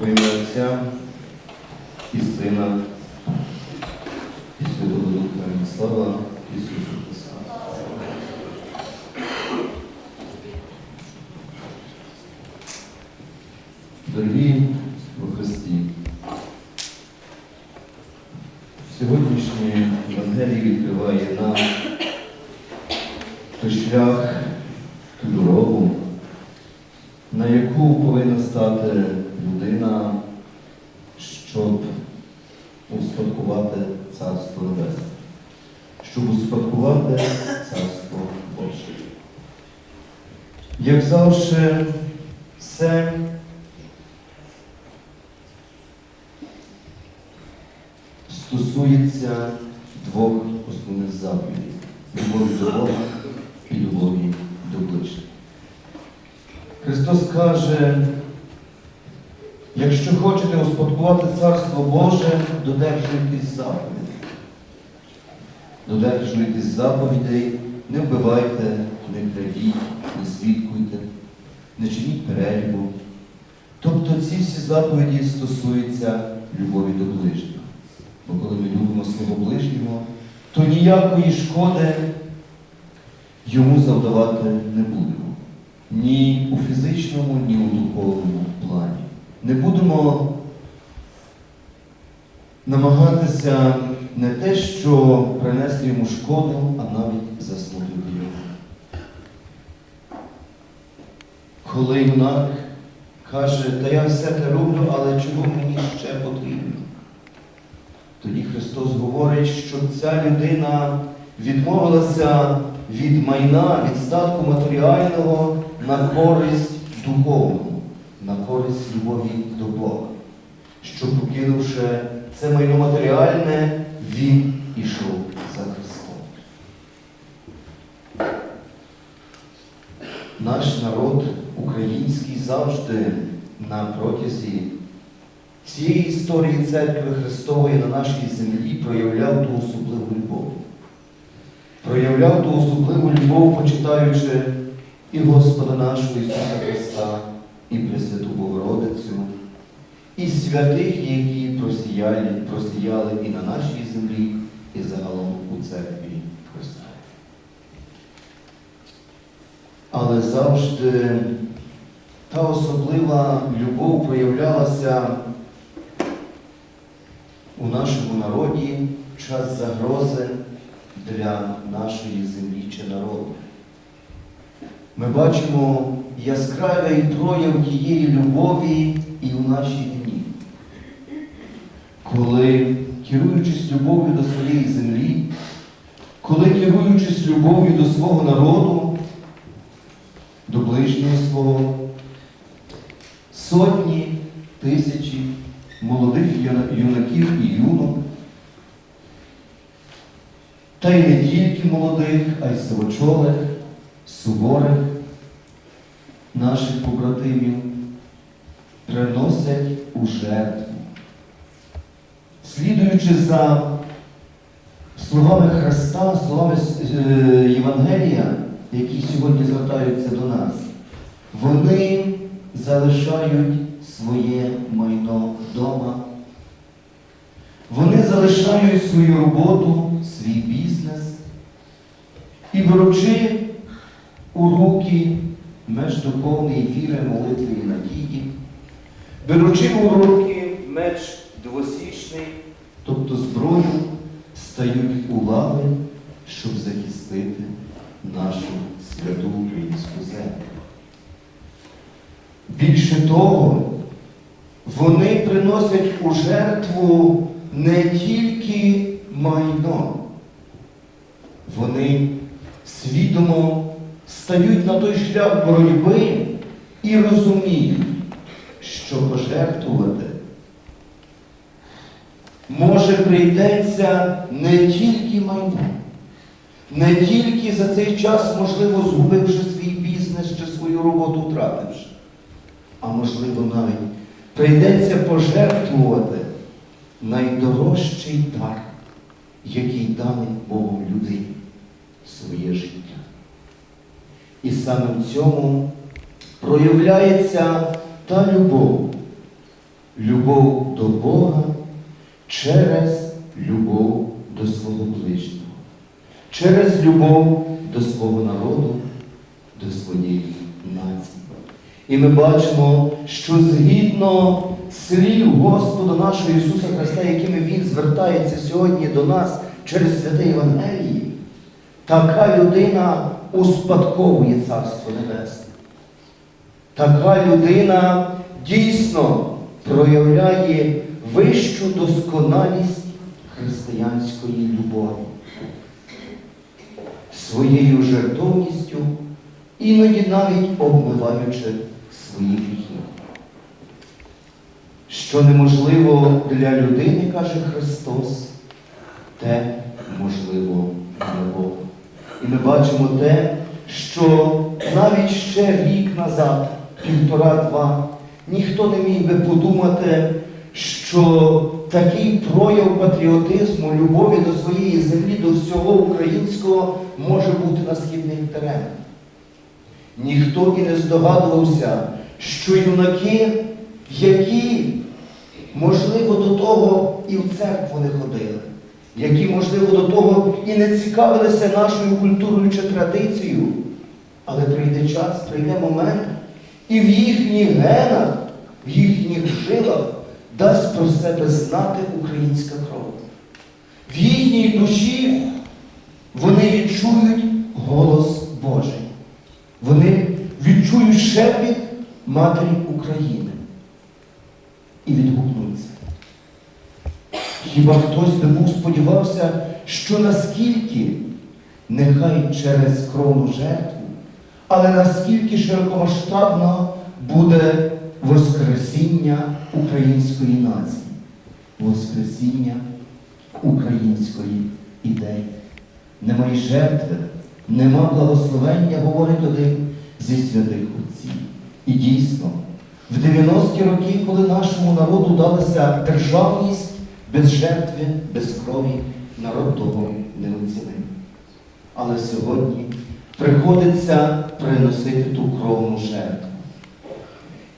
Во ім'я Отця і Сина, і Святого Духа. Амінь. Слава Ісусу Христу. Дорогі у Христі, сьогоднішнє Євангеліє відкриває нам той шлях, ту дорогу, на яку повинна стати людина, щоб успадкувати Царство Небесне, щоб успадкувати Царство Боже. Як завжди, все стосується двох основних заповідей любові до Бога і любові до ближніх. Христос каже, якщо хочете успадкувати Царство Боже, додержуйтесь заповідей. Додержуйтесь заповідей, не вбивайте, не крадіть, не свідкуйте, не чиніть перелюбу. Тобто ці всі заповіді стосуються любові до ближнього. Бо коли ми любимо свого ближнього, то ніякої шкоди йому завдавати не будемо. Ні у фізичному, ні у духовному плані. Не будемо намагатися не те, що принести йому шкоду, а навіть засмутити його. Коли юнак каже, та я все те роблю, але чого мені ще потрібно? Тоді Христос говорить, що ця людина відмовилася від майна, від статку матеріального на користь духовну, на користь любові до Бога. Що покинувши це майно матеріальне, він ішов за Христом. Наш народ український завжди на протязі всієї історії церкви Христової на нашій землі проявляв ту особливу любов. Проявляв ту особливу любов, почитаючи і Господа нашого Ісуса Христа, і Пресвяту Богородицю, і святих, які просіяли, просіяли і на нашій землі, і загалом у церкві Христа. Але завжди та особлива любов проявлялася у нашому народі в час загрози для нашої землі чи народу. Ми бачимо яскравий прояв тієї любові і у наші дні, коли, керуючись любов'ю до своєї землі, коли керуючись любов'ю до свого народу, до ближнього свого, сотні, тисячі молодих юнаків і юнок, та й не тільки молодих, а й сивочолих, суворих наших побратимів приносять у жертву. Слідуючи за словами Христа, словами е, Євангелія, які сьогодні звертаються до нас, вони залишають своє майно вдома. Вони залишають свою роботу, свій бізнес і беручи у руки меч духовної віри, молитви і надії, беручи у руки меч двосічний, тобто зброю, стають у лави, щоб захистити нашу святу українську землю. Більше того, вони приносять у жертву не тільки майно, вони свідомо стають на той шлях боротьби і розуміють, що пожертвувати може прийдеться не тільки майно, не тільки за цей час, можливо, згубивши свій бізнес чи свою роботу втративши, а можливо навіть прийдеться пожертвувати найдорожчий дар, який даний Богом людині своє життя. І саме в цьому проявляється та любов. любов до Бога через любов до свого ближнього, через любов до свого народу, до своєї нації. І ми бачимо, що згідно слів Господа нашого Ісуса Христа, якими Він звертається сьогодні до нас через святе Євангеліє, така людина успадковує Царство Небесне. Така людина дійсно проявляє вищу досконалість християнської любові. Своєю жертовністю, іноді навіть обмиваючи свої гріхи. Що неможливо для людини, каже Христос, те можливо для Бога. І ми бачимо те, що навіть ще рік назад, півтора-два, ніхто не міг би подумати, що такий прояв патріотизму, любові до своєї землі, до всього українського може бути на східних теренах. Ніхто і не здогадувався, що юнаки, які, можливо, до того і в церкву не ходили, які, можливо, до того і не цікавилися нашою культурою чи традицією, але прийде час, прийде момент, і в їхніх генах, в їхніх жилах дасть про себе знати українська кров. В їхній душі вони відчують голос Божий. Вони відчують шепіт Матері України і відгукнуться. Хіба хтось би був сподівався, що наскільки, нехай через кровну жертву, але наскільки широкомасштабно буде Воскресіння української нації, Воскресіння української ідеї. Немає жертви, нема благословення, говорить один зі святих отців. І дійсно, в 90-ті роки, коли нашому народу далася державність без жертви, без крові, народ того не оцінив. Але сьогодні приходиться приносити ту кровну жертву.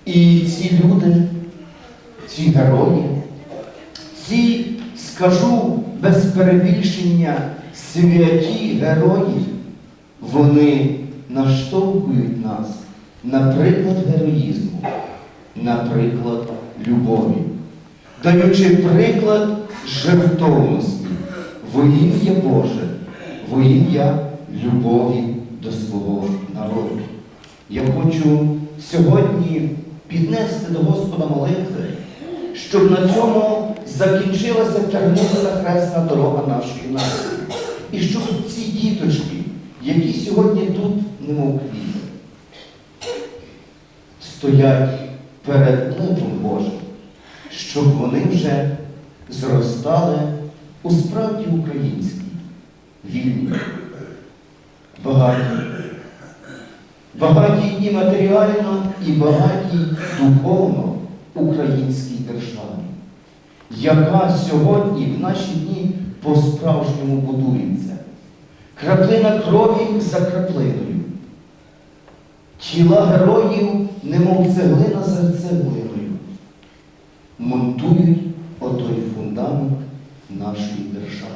І ці люди, ці герої, ці, скажу без перебільшення, святі герої, вони наштовхують нас на приклад героїзму, на приклад любові, даючи приклад жертовності во ім'я Боже, во ім'я любові до свого народу. Я хочу сьогодні піднести до Господа молитви, щоб на цьому закінчилася тернista хресна дорога нашої нації. І щоб ці діточки, які сьогодні тут, немов квіти, стоять перед лицем Божим, щоб вони вже зростали у справді українській, вільній, багатій, багатій і матеріально, і багатій духовно українській державі, яка сьогодні в наші дні по-справжньому будується. Краплина крові за краплиною. Тіла героїв, немов цеглина за цеглиною, монтують отой фундамент нашої держави.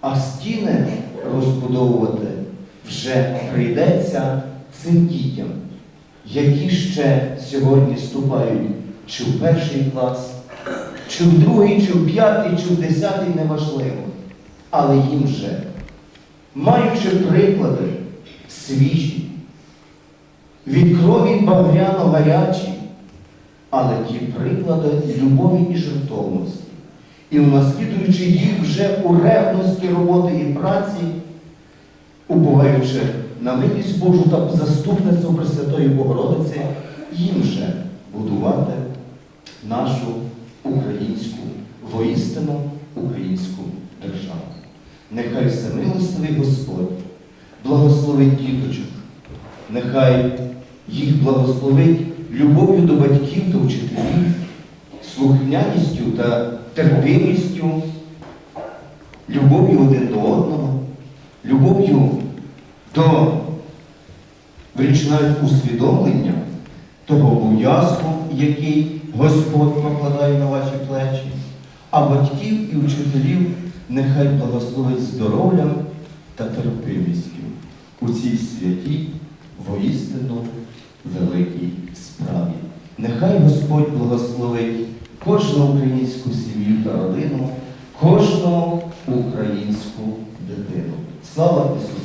А стіни розбудовувати вже прийдеться цим дітям, які ще сьогодні вступають чи в перший клас, чи в другий, чи в п'ятий, чи в десятий, неважливо. Але їм вже, маючи приклади свіжі, від крові багряно гарячі, але ті приклади любові і жертовності. І унаслідуючи їх вже у ревності роботи і праці, уповаючи на милість Божу та заступництво Пресвятої Богородиці, їм же будувати нашу українську, воістину українську державу. Нехай всемилостивий Господь благословить діточок, нехай їх благословить любов'ю до батьків та вчителів, слухняністю та терпимістю, любов'ю один до одного, любов'ю до річ навіть усвідомлення того обов'язку, який Господь покладає на ваші плечі, а батьків і учителів нехай благословить здоров'ям та терпимістю у цій святій воістину великій справі. Нехай Господь благословить кожну українську сім'ю та родину, кожну українську дитину. Слава Ісусу!